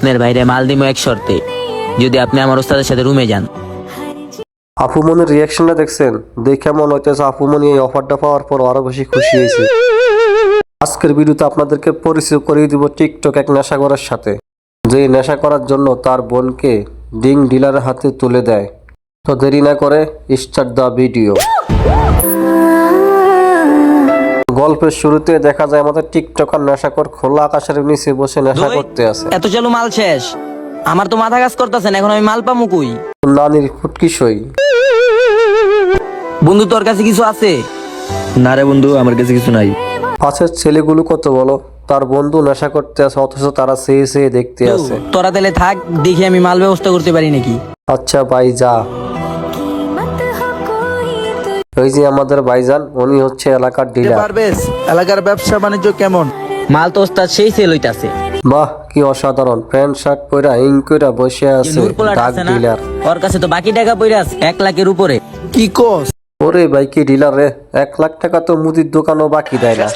আপনার বাইরে মাল এক শর্তে। যদি আপনি আমার ওস্তাদের সাথে রুমে যান। আফুমনির রিয়াকশনটা দেখছেন? দেখে মনে হইতেছে আফুমনি এই অফারটা পাওয়ার পর আরও বেশি খুশি হয়েছে। আজকের ভিডিওতে আপনাদেরকে পরিচয় করিয়ে দিব টিকটক এক নেশা করার সাথে। যে নেশা করার জন্য তার বোনকে ডিং ডিলারের হাতে তুলে দেয়। তো দেরি না করে স্টার্ট দ্য ভিডিও গল্পের শুরুতে দেখা যায় আমাদের টিকটকার নেশাকর খোলা আকাশের নিচে বসে নেশা করতে আছে। এত চালু মাল শেষ। আমার তো মাথা কাজ করতেছেন এখন আমি মাল পামু কই? নানির ফুটকি সই। বন্ধু তোর কাছে কিছু আছে? না রে বন্ধু আমার কাছে কিছু নাই। পাশের ছেলেগুলো কত বলো? তার বন্ধু নেশা করতে আছে অথচ তারা চেয়ে চেয়ে দেখতে আছে। তোরা তাহলে থাক দেখি আমি মাল ব্যবস্থা করতে পারি নাকি? আচ্ছা ভাই যা। ওই যে আমাদের ভাইজান উনি হচ্ছে এলাকার ডিলার পারবেস? এলাকার ব্যবসা বাণিজ্য কেমন? মাল তো ওস্তাদ সেই সেল হইতাছে। বাহ কি অসাধারণ। প্যান্ট শার্ট পরা ইং কইরা বসে আছে ডাক ডিলার ওর কাছে তো বাকি টাকা পড়ে আছে এক লাখের উপরে। কি কোস? ওরে ভাই কি ডিলার রে? এক লাখ টাকা তো মুদির দোকানও বাকি দেয় না।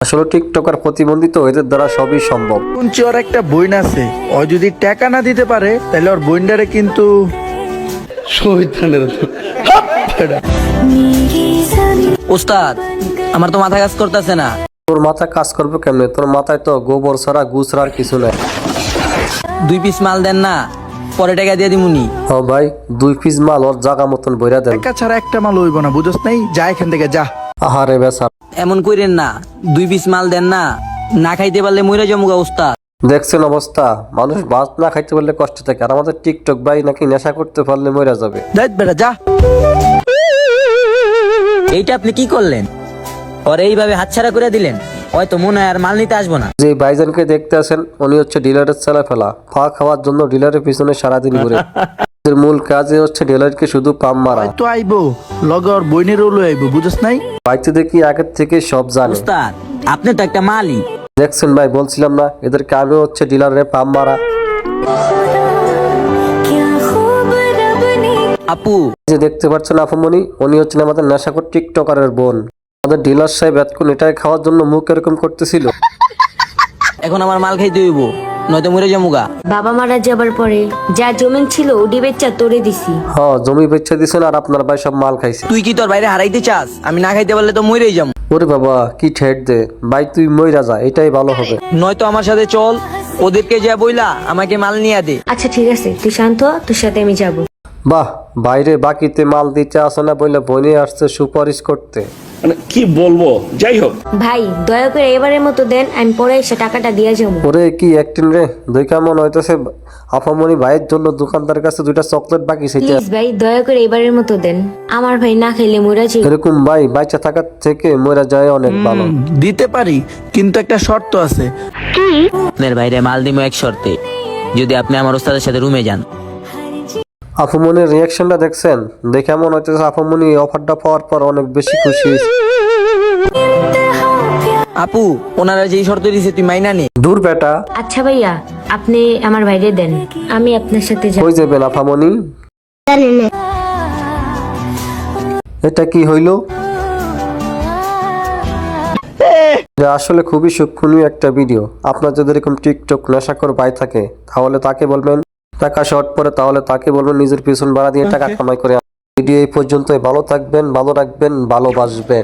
আসলে টিকটকার প্রতিবন্ধিত এদের দ্বারা সবই সম্ভব। শুনছি ওর একটা বইন আছে। ও যদি টাকা না দিতে পারে তাহলে ওর বইনটারে কিন্তু ওস্তাদ আমার তো মাথা কাজ করতেছে না। তোর মাথা কাজ করবে কেমনে? তোর মাথায় তো গোবর ছাড়া গুছ ছাড়া আর কিছু নাই। দুই পিস মাল দেন না পরে টাকা দিয়ে দিমুনি ও ভাই দুই পিস মাল ওর জাগা মতন বইরা দেন। টাকা ছাড়া একটা মাল হইব না বুঝস নাই? যা এখান থেকে যা। আহারে বেসা এমন কইরেন না দুই পিস মাল দেন না না খাইতে পারলে মইরা জমুগা ওস্তাদ দেখছেন অবস্থা? মানুষ ভাত না খাইতে পারলে কষ্ট থাকে। আর আমাদের টিকটক ভাই নাকি নেশা করতে পারলে মরে যাবে। যাই বেটা যা। এইটা আপনি কি করলেন? ওর এইভাবে হাতছাড়া করে দিলেন হয়তো মনে হয় আর মাল নিতে আসব না। যে ভাইজানকে দেখতে আছেন উনি হচ্ছে ডিলারের ছেলে ফেলা ফা খাওয়ার জন্য ডিলারের পিছনে সারাদিন ঘুরে। এদের মূল কাজে হচ্ছে ডিলারকে শুধু পাম মারা। তো আইবো লগে ওর বইনেরও লই আইবো বুঝস নাই? বাইতে দেখি আগের থেকে সব জানে। ওস্তাদ আপনি তো একটা মালই দেখছেন ভাই বলছিলাম না এদেরকে আমি হচ্ছে ডিলারে পাম মারা। আপু। যে দেখতে পাচ্ছেন আফমনি উনি হচ্ছেন আমাদের নেশাকর টিকটকারের বোন। আমাদের ডিলার সাহেব এতক্ষণ এটাই খাওয়ার জন্য মুখ এরকম করতেছিল। এখন আমার মাল খাইতে হইব নয়তো মরে জমুগা বাবা মারা যাবার পরে যা জমিন ছিল ওডি বেচা তোরে দিছি। হ জমি বেচে দিছেন আর আপনার ভাই সব মাল খাইছে। তুই কি তোর বাইরে হারাইতে চাস? আমি না খাইতে পারলে তো মরেই যাম। ওরে বাবা কি ঠেট দে। ভাই তুই মইরা যা এটাই ভালো হবে। নয়তো আমার সাথে চল ওদেরকে যা বইলা আমাকে মাল নিয়ে দে। আচ্ছা ঠিক আছে তুই শান্ত হ, তোর সাথে আমি যাব। বাহ বাইরে বাকিতে মাল দিতে আসে না বলে বনে আসছে সুপারিশ করতে। মানে কি বলব? যাই হোক। ভাই দয়া করে এবারের মতো দেন আমি পরে এসে টাকাটা দিয়ে যাব। ওরে কি রে? মন হইতেছে। আপামনি ভাইয়ের জন্য দোকানদার কাছে দুইটা চকলেট বাকি সেটা। প্লিজ ভাই দয়া করে এবারের মতো দেন। আমার ভাই না খেলে মরা যাই এরকম ভাই বাচ্চা থাকার থেকে মরা যায় অনেক ভালো। দিতে পারি কিন্তু একটা শর্ত আছে। আপনার বাইরে মাল দিমো এক শর্তে। যদি আপনি আমার ওস্তাদের সাথে রুমে যান আফুমনির রিয়াকশনটা দেখছেন? দেখে মন হইতেছে আফুমনি অফারটা পাওয়ার পর অনেক বেশি খুশি। আপু ওনারা যেই শর্ত দিছে তুই মাইনা নে। দূর বেটা। আচ্ছা ভাইয়া আপনি আমার বাইরে দেন। আমি আপনার সাথে যাব কই যাবেন আফামনি? এটা কি হইল? এটা আসলে খুবই সূক্ষ্মণীয় একটা ভিডিও আপনার যদি এরকম টিকটক নেশাকর ভাই থাকে তাহলে তাকে বলবেন টাকা শর্ট পরে তাহলে তাকে বলবেন নিজের পিছন ভাড়া দিয়ে টাকা কামাই করে ভিডিও এই পর্যন্তই। ভালো থাকবেন ভালো রাখবেন ভালোবাসবেন।